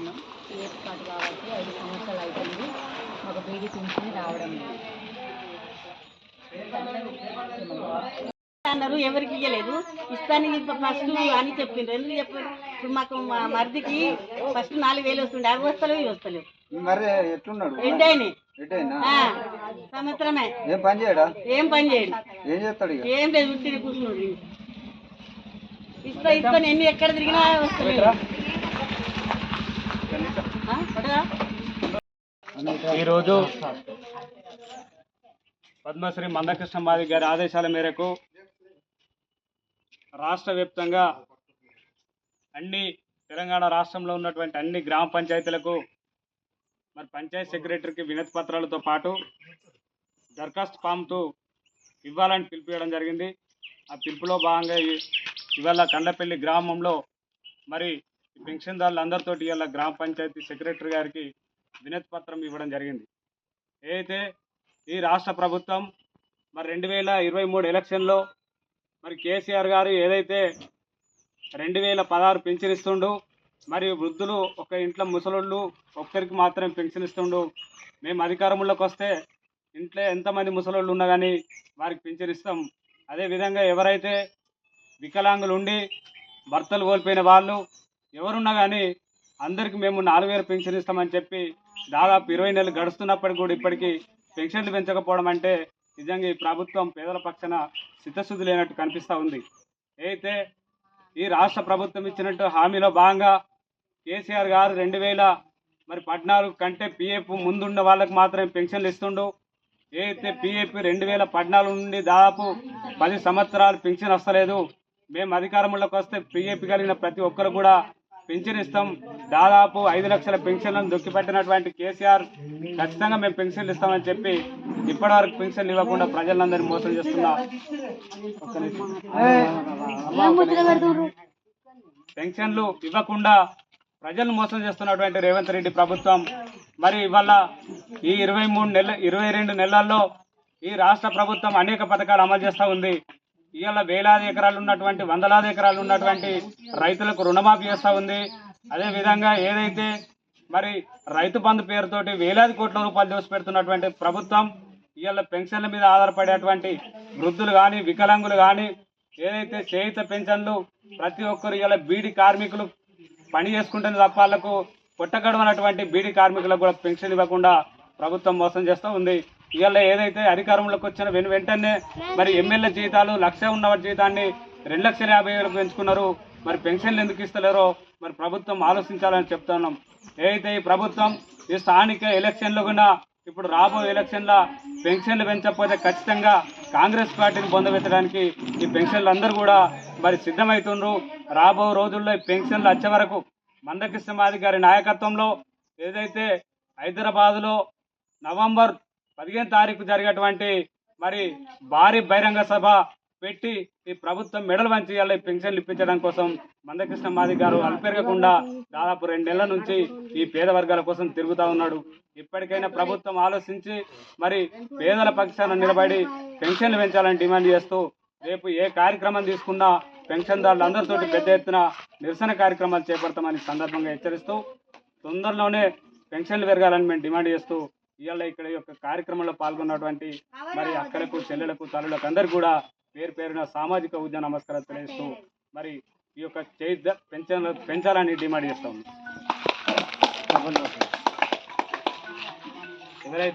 ఉన్నాం. PF card కాబట్టి ఐదు సంవత్సరాలు అయిపోయింది. మాకు బీడీ పింఛన్ రావడం అన్నారు ఎవరికి ఇవ్వలేదు ఇస్తాను ఫస్ట్ అని చెప్పిండ్రు. ఎందుకు చెప్పారు? ఇప్పుడు మాకు మా మరిదికి ఫస్ట్ నాలుగు వేలు వస్తుండే. అవి వస్తలేవు ఇవి వస్తలేవు. మరి ఎట్లున్నాడు? సంవత్సరమే. ఏం పని చేయడా? ఏం పని చేయండి. ఏం చేస్తాడు ఏం లేదు కూర్చున్నాడు. ఇస్తా ఇస్తాను ఎన్ని ఎక్కడ తిరిగినా వస్తలేదు? ఈరోజు పద్మశ్రీ మందకృష్ణ మాది గారి ఆదేశాల మేరకు రాష్ట్ర వ్యాప్తంగా అన్ని తెలంగాణ రాష్ట్రంలో ఉన్నటువంటి అన్ని గ్రామ పంచాయతీలకు మరి పంచాయత్ సెక్రటరీకి వినతి పత్రాలతో పాటు దరఖాస్తు ఫామ్తో ఇవ్వాలని పిలిపించడం జరిగింది. ఆ పిలుపులో భాగంగా ఇవాళ కండపల్లి గ్రామంలో మరి పెన్షన్దారులు అందరితోటి ఇవాళ గ్రామ పంచాయతీ సెక్రటరీ గారికి వినతి పత్రం ఇవ్వడం జరిగింది. ఏదైతే ఈ రాష్ట్ర ప్రభుత్వం మరి రెండు వేల ఇరవై మూడు ఎలక్షన్లో మరి కేసీఆర్ గారు ఏదైతే రెండు వేల పదహారు పెన్షన్ ఇస్తుండు మరి వృద్ధులు ఒక ఇంట్లో ముసలోళ్ళు ఒక్కరికి మాత్రమే పెన్షన్ ఇస్తుండు మేము అధికారంలోకి వస్తే ఇంట్లో ఎంతమంది ముసలోళ్ళు ఉన్నా కానీ వారికి పెన్షన్ ఇస్తాం అదేవిధంగా ఎవరైతే వికలాంగులు ఉండి భర్తలు కోల్పోయిన వాళ్ళు ఎవరున్నా కానీ అందరికి మేము నాలుగు వేలు పెన్షన్ ఇస్తామని చెప్పి దాదాపు ఇరవై నెలలు గడుస్తున్నప్పటికి కూడా ఇప్పటికీ పెన్షన్లు పెంచకపోవడం అంటే నిజంగా ఈ ప్రభుత్వం పేదల పక్షాన సిద్ధశుద్ధి లేనట్టు కనిపిస్తూ ఉంది. అయితే ఈ రాష్ట్ర ప్రభుత్వం ఇచ్చినట్టు హామీలో భాగంగా కేసీఆర్ గారు రెండు వేల మరి పద్నాలుగు కంటే పిఎఫ్ ముందున్న వాళ్ళకి మాత్రమే పెన్షన్లు ఇస్తుండు. ఏదైతే పిఎఫ్ రెండు వేల పద్నాలుగు నుండి దాదాపు పది సంవత్సరాలు పెన్షన్ వస్తలేదు మేము అధికారంలోకి వస్తే పిఎఫ్ కలిగిన ప్రతి ఒక్కరు కూడా పెన్షన్ ఇస్తాం. దాదాపు ఐదు లక్షల పెన్షన్లను దొక్కిపెట్టినటువంటి కేసీఆర్ ఖచ్చితంగా మేము పెన్షన్లు ఇస్తామని చెప్పి ఇప్పటివరకు పెన్షన్లు ఇవ్వకుండా ప్రజలందరినీ మోసం చేస్తున్నా. పెన్షన్లు ఇవ్వకుండా ప్రజలను మోసం చేస్తున్నటువంటి రేవంత్ రెడ్డి ప్రభుత్వం. మరి ఇవాళ ఈ ఇరవై మూడు నెలల ఇరవై రెండు నెలల్లో ఈ రాష్ట్ర ప్రభుత్వం అనేక పథకాలు అమలు చేస్తూ ఉంది. ఇవాళ వేలాది ఎకరాలు ఉన్నటువంటి వందలాది ఎకరాలు ఉన్నటువంటి రైతులకు రుణమాఫీ చేస్తూ ఉంది. అదే విధంగా ఏదైతే మరి రైతు బంధు పేరుతోటి వేలాది కోట్ల రూపాయలు దోసిపెడుతున్నటువంటి ప్రభుత్వం ఇవాళ పెన్షన్ల మీద ఆధారపడేటువంటి వృద్ధులు కానీ వికలాంగులు కానీ ఏదైతే చేయుత పెన్షన్లు ప్రతి ఒక్కరు ఇవాళ బీడీ కార్మికులు పని చేసుకుంటున్న తప్ప వాళ్ళకు పుట్టగడవనటువంటి బీడీ కార్మికులకు కూడా పెన్షన్ ఇవ్వకుండా ప్రభుత్వం మోసం చేస్తూ ఉంది. ఇవాళ ఏదైతే అధికారంలోకి వచ్చిన వెను వెంటనే మరి ఎమ్మెల్యే జీతాలు లక్ష ఉన్న జీతాన్ని రెండు లక్షల యాభై వేలకు పెంచుకున్నారు. మరి పెన్షన్లు ఎందుకు ఇస్తలేరో మరి ప్రభుత్వం ఆలోచించాలని చెప్తున్నాం ఏదైతే ఈ ప్రభుత్వం ఈ స్థానిక ఎలక్షన్లు కూడా ఇప్పుడు రాబోయే ఎలక్షన్ల పెన్షన్లు పెంచకపోతే ఖచ్చితంగా కాంగ్రెస్ పార్టీని పొందబెట్టడానికి ఈ పెన్షన్లు అందరూ కూడా మరి సిద్ధమవుతుండ్రు రాబో రోజుల్లో ఈ పెన్షన్లు వచ్చే వరకు మందకృష్ణ మాది గారి నాయకత్వంలో ఏదైతే హైదరాబాదులో నవంబర్ పదిహేను తారీఖు జరిగేటువంటి మరి భారీ బహిరంగ సభ పెట్టి ఈ ప్రభుత్వం మెడలు వంచి పెన్షన్లు ఇప్పించడం కోసం మందకృష్ణ మాది గారు అల్పెరగకుండా దాదాపు రెండు నెలల నుంచి ఈ పేద వర్గాల కోసం తిరుగుతూ ఉన్నాడు. ఇప్పటికైనా ప్రభుత్వం ఆలోచించి మరి పేదల పక్షాన నిలబడి పెన్షన్లు పెంచాలని డిమాండ్ చేస్తూ రేపు ఏ కార్యక్రమం తీసుకున్నా పెన్షన్దారులు అందరితోటి పెద్ద ఎత్తున నిరసన కార్యక్రమాలు చేపడతామని సందర్భంగా హెచ్చరిస్తూ తొందరలోనే పెన్షన్లు పెరగాలని మేము డిమాండ్ చేస్తూ ఇవాళ ఇక్కడ యొక్క కార్యక్రమంలో పాల్గొన్నటువంటి మరి అక్కలకు చెల్లెలకు తల్లులకు అందరు కూడా పేరు పేరున సామాజిక ఉద్యమ నమస్కారం తెలియజేస్తూ మరి ఈ యొక్క చేయి పెంచాలని డిమాండ్ చేస్తాం